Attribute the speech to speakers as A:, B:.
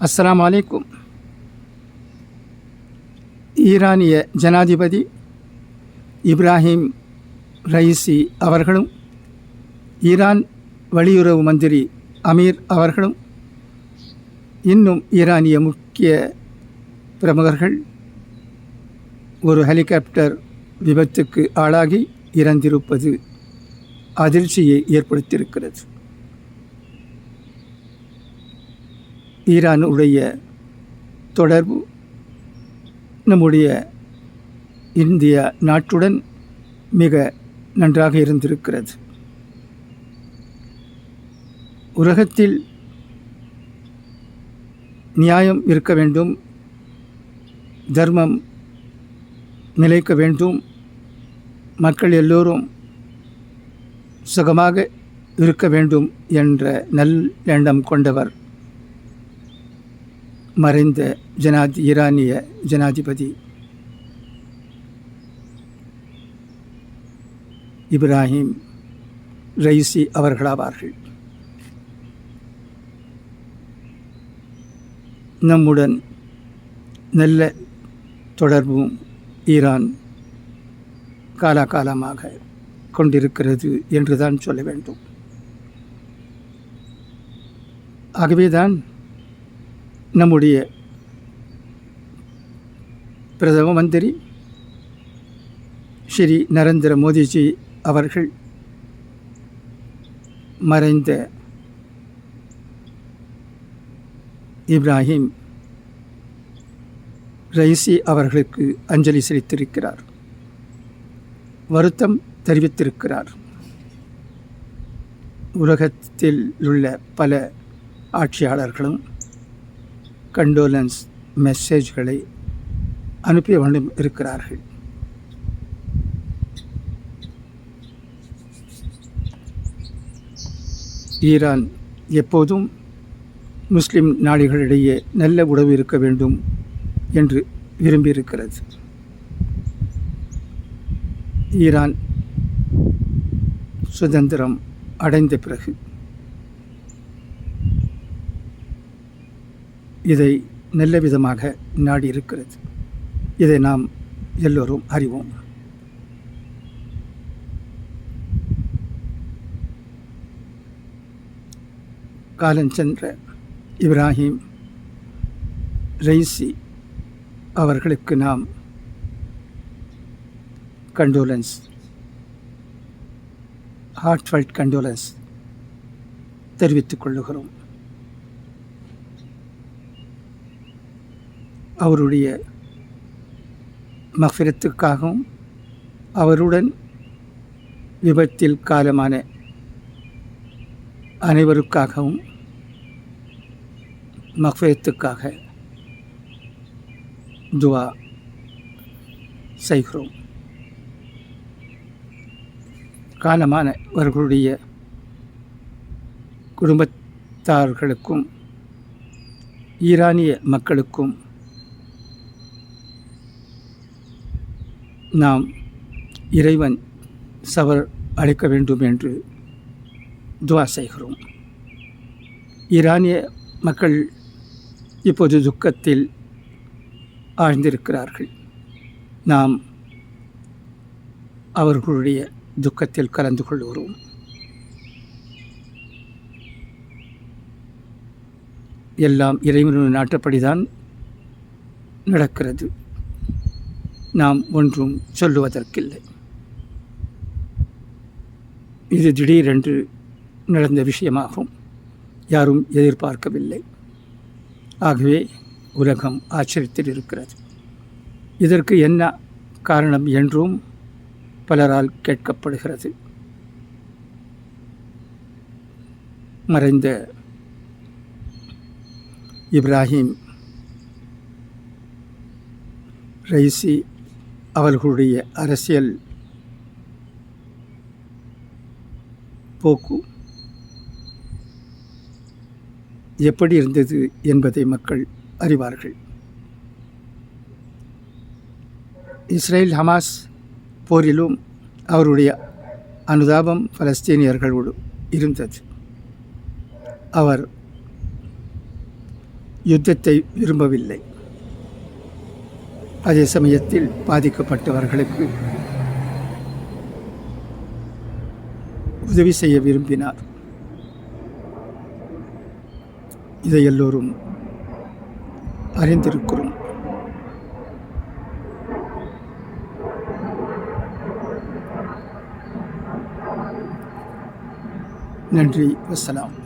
A: அஸ்லாம் அலைக்கும் ஈரானிய ஜனாதிபதி இப்ராஹிம் ரைசி அவர்களும் ஈரான் வெளியுறவு மந்திரி அமீர் அவர்களும் இன்னும் ஈரானிய முக்கிய பிரமுகர்கள் ஒரு ஹெலிகாப்டர் விபத்துக்கு ஆளாகி இறந்திருப்பது அதிர்ச்சியை ஏற்படுத்தியிருக்கிறது ஈரானுடைய தொடர்பு நம்முடைய இந்திய நாட்டுடன் மிக நன்றாக இருந்திருக்கிறது. உலகத்தில் நியாயம் இருக்க வேண்டும் தர்மம் நிலைக்க வேண்டும் மக்கள் எல்லோரும் சுகமாக இருக்க வேண்டும் என்ற நல் எண்ணம் கொண்டவர் மறைந்த ஜனாதி ஈரானிய ஜனாதிபதி இப்ராஹிம் ரைசி அவர்களாவார்கள். நம்முடன் நல்ல தொடர்பும் ஈரான் காலாகாலமாக கொண்டிருக்கிறது என்றுதான் சொல்ல வேண்டும். ஆகவேதான் நம்முடைய பிரதம மந்திரி ஸ்ரீ நரேந்திர மோடிஜி அவர்கள் மறைந்த இப்ராஹிம் ரைசி அவர்களுக்கு அஞ்சலி செலுத்தியிருக்கிறார். வருத்தம் தெரிவித்திருக்கிறார். உலகத்தில் உள்ள பல ஆட்சியாளர்களும் கண்டோலன்ஸ் மெசேஜ்களை அனுப்பி வேண்டும் இருக்கிறார்கள். ஈரான் எப்போதும் முஸ்லிம் நாடுகளிடையே நல்ல உறவு இருக்க வேண்டும் என்று விரும்பியிருக்கிறது. ஈரான் சுதந்திரம் அடைந்த பிறகு இதை நல்ல விதமாக நாடி இருக்கிறது இதை நாம் எல்லோரும் அறிவோம். காலஞ்சென்ற இப்ராஹிம் ரைசி அவர்களுக்கு நாம் கண்டோலன்ஸ் ஹார்ட்ஃபல்ட் கண்டோலன்ஸ் தெரிவித்துக் கொள்ளுகிறோம். அவருடைய மஃபிரத்துக்காகவும் அவருடன் விபத்தில் காலமான அனைவருக்காகவும் மஃபிரத்துக்காக துவா செய்கிறோம். காலமானவர்களுடைய குடும்பத்தார்களுக்கும் ஈரானிய மக்களுக்கும் நாம் இறைவன் சவர் அளிக்க வேண்டும் என்று துவா செய்கிறோம். ஈரானிய மக்கள் இப்போது துக்கத்தில் ஆழ்ந்திருக்கிறார்கள். நாம் அவர்களுடைய துக்கத்தில் கலந்து கொள்கிறோம். எல்லாம் இறைவனுடைய நாட்டப்படிதான் நடக்கிறது. நாம் ஒன்றும் சொல்லுவதற்கில்லை. இது திடீரென்று நடந்த விஷயமாகும். யாரும் எதிர்பார்க்கவில்லை. ஆகவே உலகம் ஆச்சரியத்தில் இருக்கிறது இதற்கு என்ன காரணம் என்றும் பலரால் கேட்கப்படுகிறது. மறைந்த இப்ராஹிம் ரைசி அவர்களுடைய அரசியல் போக்கு எப்படி இருந்தது என்பதை மக்கள் அறிவார்கள். இஸ்ரேல் ஹமாஸ் போரிலும் அவருடைய அனுதாபம் பலஸ்தீனியர்களோடு இருந்தது. அவர் யுத்தத்தை விரும்பவில்லை. அதே சமயத்தில் பாதிக்கப்பட்டவர்களுக்கு உதவி செய்ய விரும்பினார். இதை எல்லோரும் அறிந்திருக்கிறோம். நன்றி வசலாம்.